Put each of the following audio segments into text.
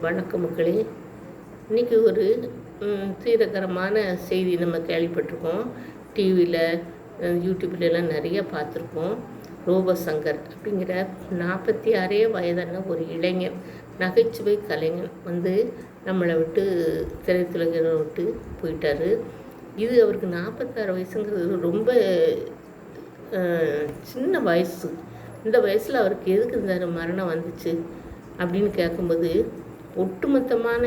வணக்கம் மக்களே. இன்றைக்கி ஒரு ம், தீரகரமான செய்தி நம்ம கேள்விப்பட்டிருக்கோம். டிவியில் யூடியூப்லலாம் நிறைய பார்த்துருக்கோம். ரோபசங்கர் அப்படிங்கிற நாற்பத்தி ஆறே வயதான ஒரு இளைஞர் நகைச்சுவை கலைஞன் வந்து நம்மளை விட்டு திரைத்துலகிற விட்டு போயிட்டார். இது அவருக்கு நாற்பத்தாறு வயசுங்கிறது ரொம்ப சின்ன வயசு. இந்த வயசில் அவருக்கு எதுக்கு இந்த மரணம் வந்துச்சு அப்படின்னு கேட்கும்போது ஒட்டுமொத்தமான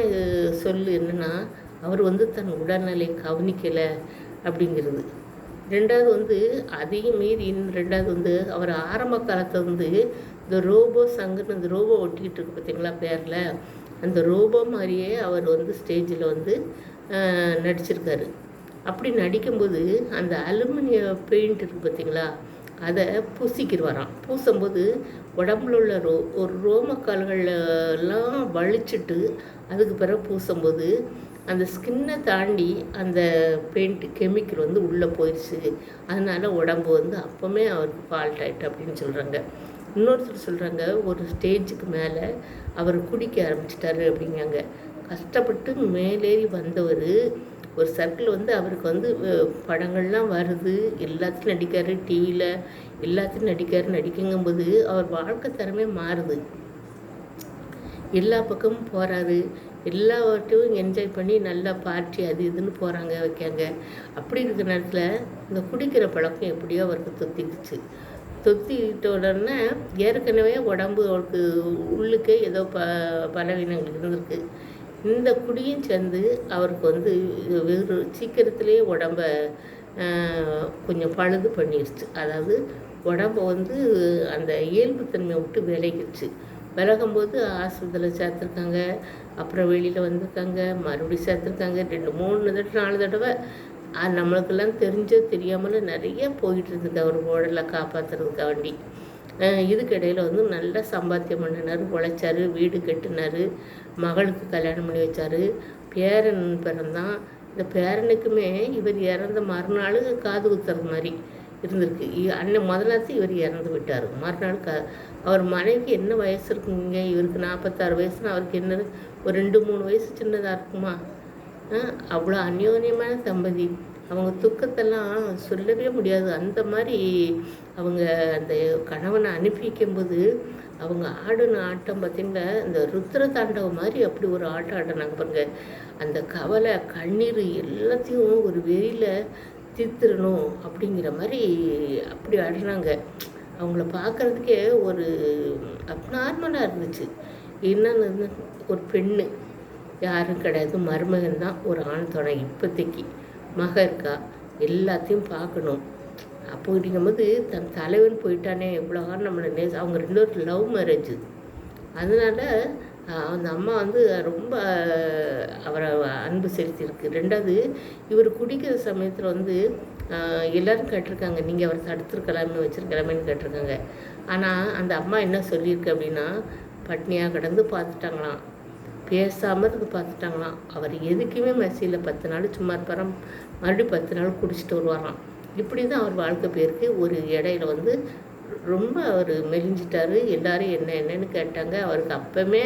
சொல் என்னன்னா அவர் வந்து தன் உடல்நிலை கவனிக்கலை அப்படிங்கிறது. ரெண்டாவது வந்து அதையும் மீறி இன்னும் ரெண்டாவது வந்து அவர் ஆரம்ப காலத்தில் வந்து இந்த ரோபோ சங்குன்னு அந்த ரோபோ ஒட்டிக்கிட்டு இருக்கு பார்த்தீங்களா பேரில்? அந்த ரோபோ மாதிரியே அவர் வந்து ஸ்டேஜில் வந்து நடிச்சிருக்காரு. அப்படி நடிக்கும்போது அந்த அலுமினிய பெயிண்ட் இருக்குது பார்த்தீங்களா அதை பூசிக்கிடுவாராம். பூசும்போது உடம்புல உள்ள ரோ ஒரு ரோமக்கால்கள்லாம் வலிச்சுட்டு அதுக்கு பிறகு பூசும்போது அந்த ஸ்கின்னை தாண்டி அந்த பெயிண்ட் கெமிக்கல் வந்து உள்ளே போயிடுச்சு. அதனால உடம்பு வந்து அப்போவுமே அவருக்கு ஃபால்ட் ஆகிட்டு அப்படின்னு சொல்கிறாங்க இன்னொருத்தர் சொல்கிறாங்க ஒரு ஸ்டேஜுக்கு மேலே அவர் குடிக்க ஆரம்பிச்சிட்டாரு அப்படிங்காங்க கஷ்டப்பட்டு மேலேறி வந்தவர் ஒரு சர்க்கிள் வந்து அவருக்கு வந்து படங்கள்லாம் வருது. எல்லாத்தையும் நடிக்காரு டிவியில் எல்லாத்தையும் நடிக்காரு நடிக்குங்கும்போது அவர் வாழ்க்கை தரமே மாறுது. எல்லா பக்கமும் போகிறாரு எல்லாவற்றையும் என்ஜாய் பண்ணி நல்லா பார்ட்டி அது இதுன்னு போகிறாங்க வைக்காங்க. அப்படி இருக்கிற நேரத்தில் இந்த குடிக்கிற பழக்கம் எப்படியோ அவருக்கு தொத்திக்குச்சு தொத்திக்கிட்ட உடனே ஏற்கனவே உடம்பு அவருக்கு உள்ளுக்கே ஏதோ ப பலவீனங்கள் இருந்திருக்கு. இந்த குடியும் சேர்ந்து அவருக்கு வந்து வெறு சீக்கிரத்திலேயே உடம்ப கொஞ்சம் பழுது பண்ணிடுச்சு அதாவது உடம்ப வந்து அந்த இயல்புத்தன்மையை விட்டு விலகிடுச்சு விலகும்போது ஆஸ்பத்திரியில் சேர்த்துருக்காங்க அப்புறம் வெளியில் வந்திருக்காங்க மறுபடியும் சேர்த்துருக்காங்க ரெண்டு மூணு தடவை நாலு தடவை. அது நம்மளுக்கெல்லாம் தெரிஞ்சோ தெரியாமலும் நிறைய போயிட்டு இருந்தது அவர் உடலை காப்பாற்றுறதுக்காக வேண்டி இதுக்கிடையில் இதுக்கு வந்து நல்லா சம்பாத்தியம் பண்ணினார் உழைச்சாரு வீடு கட்டினார் மகளுக்கு கல்யாணம் பண்ணி வச்சார். பேரன் பிறந்தான். இந்த பேரனுக்குமே இவர் இறந்த மறுநாள் காது குத்துறது மாதிரி இருந்திருக்கு. இ- அன்னை முதலாத்து இவர் இறந்து விட்டார். மறுநாள் க அவர் மனைவிக்கு என்ன வயசு இருக்குங்க? இவருக்கு நாற்பத்தாறு வயசுனா அவருக்கு என்ன ஒரு ரெண்டு மூணு வயசு சின்னதாக இருக்குமா? அவ்வளோ அந்யோன்யமான தம்பதி. அவங்க துக்கத்தெல்லாம் சொல்லவே முடியாது. அந்த மாதிரி அவங்க அந்த கணவனை அனுப்பி வைக்கும்போது அவங்க ஆடின ஆட்டம் பார்த்திங்கன்னா இந்த ருத்ர தாண்டவம் மாதிரி அப்படி ஒரு ஆட்டம் ஆடினாங்க பாருங்கள் அந்த கவலை கண்ணீர் எல்லாத்தையும் ஒரு வெறியில் தீர்த்துடணும் அப்படிங்கிற மாதிரி அப்படி ஆடினாங்க. அவங்கள பார்க்குறதுக்கே ஒரு அப்நார்மலாக இருந்துச்சு. என்னன்னு ஒரு பெண்ணு யாரும் கிடையாது மருமகன் தான் ஒரு ஆண் துணை இப்போதைக்கு. மக இருக்கா? எல்லாத்தையும் பார்க்கணும். அப்போ அப்படிங்கும்போது தன் தலைவன் போயிட்டானே எவ்வளோ காலம் நம்மளை நேச அவங்க ரெண்டு பேரும் லவ் மேரேஜ் அதனால அந்த அம்மா வந்து ரொம்ப அவரை அன்பு செலுத்தியிருக்கு. ரெண்டாவது இவர் குடிக்கிற சமயத்தில் வந்து எல்லோரும் கேட்டிருக்காங்க நீங்கள் அவரை தடுத்துருக்கலாமே வச்சுருக்கலாமேன்னு கேட்டிருக்காங்க. ஆனால் அந்த அம்மா என்ன சொல்லியிருக்கு அப்படின்னா பட்னியாக கிடந்து பார்த்துட்டாங்களாம். பேசாமல் இருந்து பார்த்துட்டாங்களாம். அவர் எதுக்குமே மெஸ்ஸியில் பத்து நாள் சும்மா இருப்பாராம் மறுபடியும் பத்து நாள் குடிச்சிட்டு வருவாராம். இப்படி தான் அவர் வாழ்க்கை போயிருக்கு. ஒரு இடையில வந்து ரொம்ப அவர் மெலிஞ்சிட்டார். எல்லாரும் என்ன என்னன்னு கேட்டாங்க. அவருக்கு அப்போமே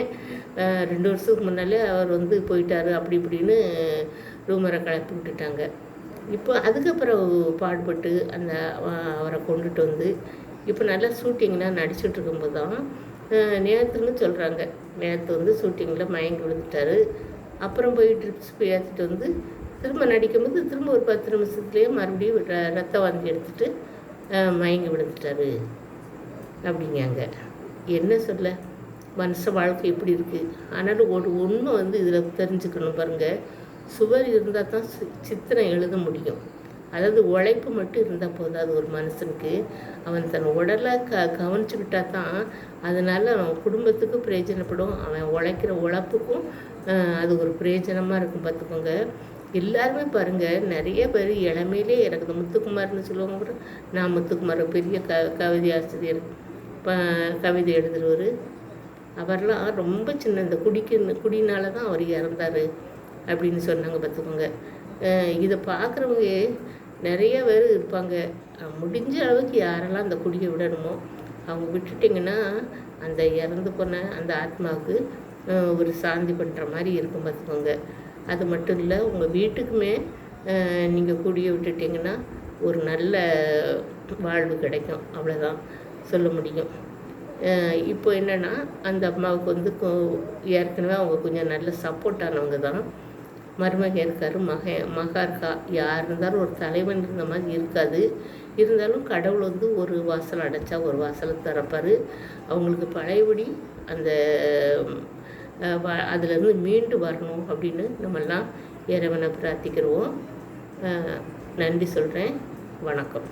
ரெண்டு வருஷத்துக்கு முன்னாலே அவர் வந்து போயிட்டார். அப்படி இப்படின்னு ரூமரை கலப்பி விட்டுட்டாங்க. இப்போ அதுக்கப்புறம் பாடுபட்டு அந்த அவரை கொண்டுட்டு வந்து இப்போ நல்லா ஷூட்டிங்லாம் நடிச்சுட்டு இருக்கும்போது தான் நேற்றுன்னு சொல்கிறாங்க நேற்று வந்து ஷூட்டிங்கில் மயங்கி விழுந்துட்டாரு. அப்புறம் போய் ட்ரிப்ஸ் போய் ஏற்றிட்டு வந்து திரும்ப நடிக்கும்போது திரும்ப ஒரு பத்து நிமிஷத்துலேயே மறுபடியும் ர- ரத்த வாந்தி எடுத்துட்டு மயங்கி விழுந்துட்டாரு. அப்படிங்காங்க என்ன சொல்ல? மனுஷ வாழ்க்கை எப்படி இருக்குது ஆனாலும் ஒரு உண்மை வந்து இதில் தெரிஞ்சுக்கணும் பாருங்கள் சுவர் இருந்தால் தான் சி- சித்திரம் எழுத முடியும். அதாவது உழைப்பு மட்டும் இருந்தால் போதாது ஒரு மனுஷனுக்கு. அவன் தன் உடலை க கவனிச்சுக்கிட்டா தான் அதனால் அவன் குடும்பத்துக்கும் பிரயோஜனப்படும். அவன் உழைக்கிற உழைப்புக்கும் அது ஒரு பிரயோஜனமாக இருக்கும் பார்த்துக்கோங்க எல்லாருமே பாருங்கள் நிறைய பேர் இளமையிலே இறக்குது. முத்துக்குமார்னு சொல்லுவாங்க கூட நான் முத்துக்குமார் பெரிய க கவிதை ஆசிரியர் கவிதை எழுதுகிறவர் அவர்லாம் ரொம்ப சின்ன இந்த குடிக்கு குடினால தான் அவர் இறந்தார் அப்படின்னு சொன்னாங்க பார்த்துக்கோங்க இதை பார்க்குறவங்க நிறைய பேர் இருப்பாங்க. முடிஞ்ச அளவுக்கு யாரெல்லாம் அந்த குடியை விடணுமோ அவங்க விட்டுட்டிங்கன்னா அந்த இறந்து போன அந்த ஆத்மாவுக்கு ஒரு சாந்தி பண்ணுற மாதிரி இருக்கும் பார்த்துக்கோங்க. அது மட்டும் இல்லை உங்கள் வீட்டுக்குமே நீங்கள் குடியை விட்டுட்டிங்கன்னா ஒரு நல்ல வாழ்வு கிடைக்கும். அவ்வளோதான் சொல்ல முடியும். இப்போ என்னென்னா அந்த அம்மாவுக்கு வந்து ஏற்கனவே அவங்க கொஞ்சம் நல்ல சப்போர்ட் ஆனவங்க தான். மருமக இருக்கார் மக மகா இருக்கா? யார் இருந்தாலும் ஒரு தலைவன் இருந்த மாதிரி இருக்காது. இருந்தாலும் கடவுள் வந்து ஒரு வாசல் அடைச்சா ஒரு வாசலை திறப்பார். அவங்களுக்கு பழையபடி அந்த அதுலேருந்து மீண்டு வரணும் அப்படின்னு நம்மெல்லாம் இறைவனை பிரார்த்திக்கிறோம். நன்றி சொல்கிறேன் வணக்கம்.